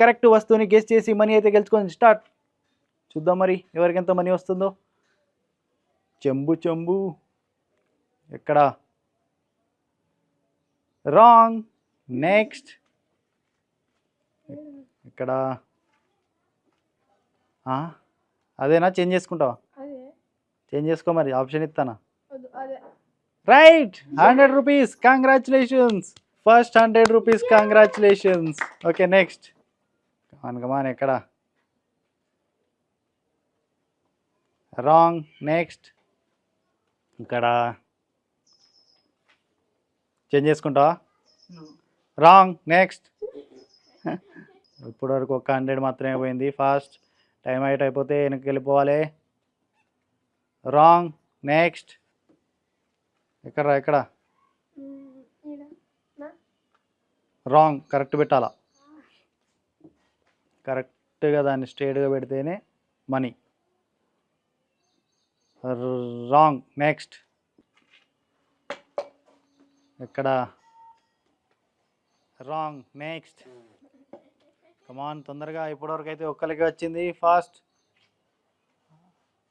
Correct వస్తువుని guest చేసి money అయితే గెలుచుకొని స్టార్ట్ చూద్దాం మరి ఎవరికి ఎంత మనీ వస్తుందో. చెంబు చెంబు. ఎక్కడ? రాంగ్ నెక్స్ట్ ఇక్కడ ఆ, అదేనా? చేంజ్ చేసుకుంటావా? చేంజ్ చేసుకో మరి. ఆప్షన్ ఇస్తానా right hundred rupees congratulations first hundred rupees congratulations okay next come on ఎక్కడ? Wrong next. ఇక్కడ చేంజ్ చేసుకుంటావా? Wrong next. ఇప్పటి వరకు ఒక హండ్రెడ్ మాత్రమే పోయింది. ఫాస్ట్. టైం అయిట్ అయిపోతే వెనక్కి వెళ్ళిపోవాలి. Wrong next. ఎక్కడ? ఎక్కడ రాంగ్ కరెక్ట్ పెట్టాలా? కరెక్ట్గా దాన్ని స్ట్రేట్గా పెడితేనే మనీ. రాంగ్. నెక్స్ట్. ఎక్కడ? రాంగ్. నెక్స్ట్. కమాన్ తొందరగా ఇప్పటివరకు అయితే ఒక్కరికి వచ్చింది. Fast.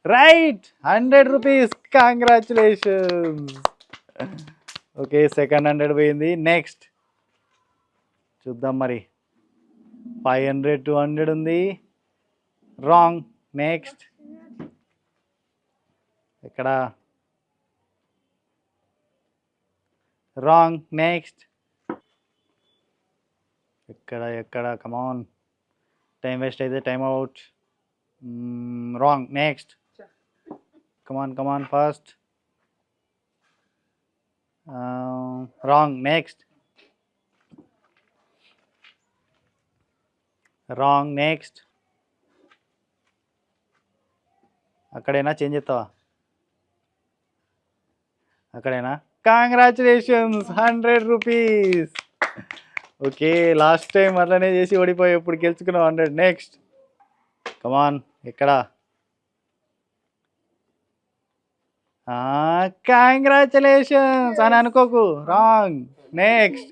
Right. Hundred rupees. Congratulations. Okay second hundred పోయింది. నెక్స్ట్. చూద్దాం మరి. ఫైవ్ హండ్రెడ్ టూ హండ్రెడ్ ఉంది. రాంగ్ నెక్స్ట్ ఇక్కడ రాంగ్ నెక్స్ట్ ఎక్కడ ఎక్కడ? కమాన్ టైం వేస్ట్ అయితే time out wrong next come on come on first wrong next wrong next అక్కడైనా? Change చేస్తావా? అక్కడైనా? Congratulations hundred rupees okay last time అట్లనే చేసి ఓడిపోయి ఇప్పుడు గెలుచుకున్నావు హండ్రెడ్ నెక్స్ట్ కమాన్ ఎక్కడ? కాంగ్రాచులేషన్స్ అని అనుకోకు. Wrong next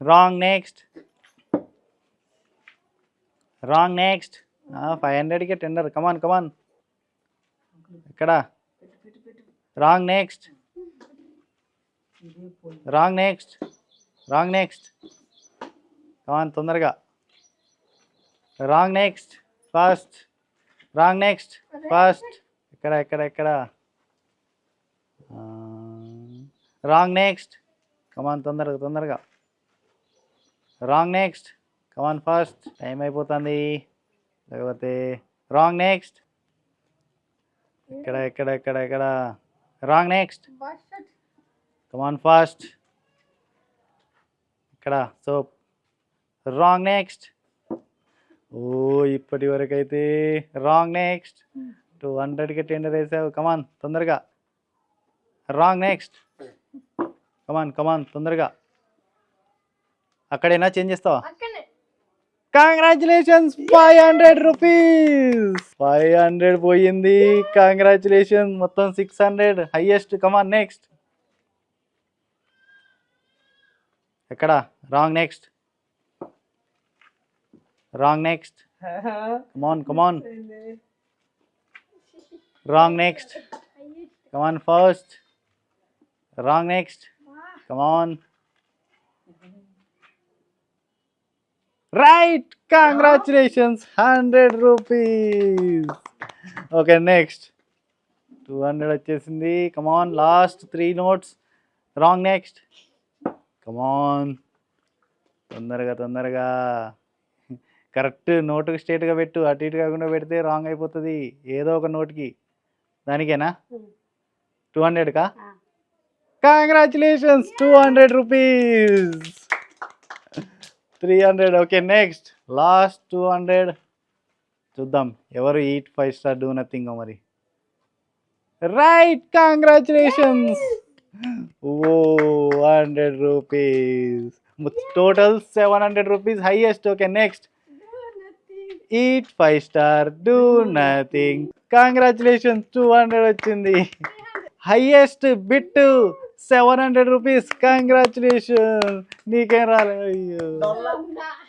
wrong next wrong next five హండ్రెడ్కే tender come on come on ఎక్కడ? Wrong next wrong next wrong next come on తొందరగా. Wrong next first wrong next first ఎక్కడ ఎక్కడ ఎక్కడ? రాంగ్ నెక్స్ట్ కమాన్ తొందరగా తొందరగా. Wrong next come on fast time అయిపోతుంది. లేకపోతే wrong next ఎక్కడ ఎక్కడ ఎక్కడ ఎక్కడ? Wrong next come on fast ఇక్కడ సోప్ రాంగ్ నెక్స్ట్ ఓ ఇప్పటి వరకు అయితే రాంగ్ నెక్స్ట్ టూ హండ్రెడ్కి టెండర్ వేసావు. కమాన్ తొందరగా. Wrong next come on come on తొందరగా. అక్కడైనా చేంజ్ చేస్తావా? Congratulations five hundred rupees five hundred పోయింది. కంగ్రాచులేషన్ మొత్తం six hundred highest come on next ఎక్కడ? Wrong next wrong next come on come on wrong next come on first wrong next come on right congratulations hundred rupees okay next two hundred వచ్చేసింది. Come on last three notes wrong next come on తొందరగా తొందరగా. Correct నోటుకి స్ట్రేట్గా పెట్టు. అటు ఇటు కాకుండా పెడితే wrong అయిపోతుంది. ఏదో ఒక నోట్కి. దానికేనా? Two హండ్రెడ్కా congratulations two hundred rupees three hundred okay next last two hundred చూద్దాం. ఎవరు eat five star do nothing మరి. Right congratulations oh hundred rupees total seven hundred rupees highest okay next eat five star do nothing congratulations two hundred వచ్చింది. Highest bid seven hundred rupees. Congratulation నీకేం రాలేదు అయ్యో.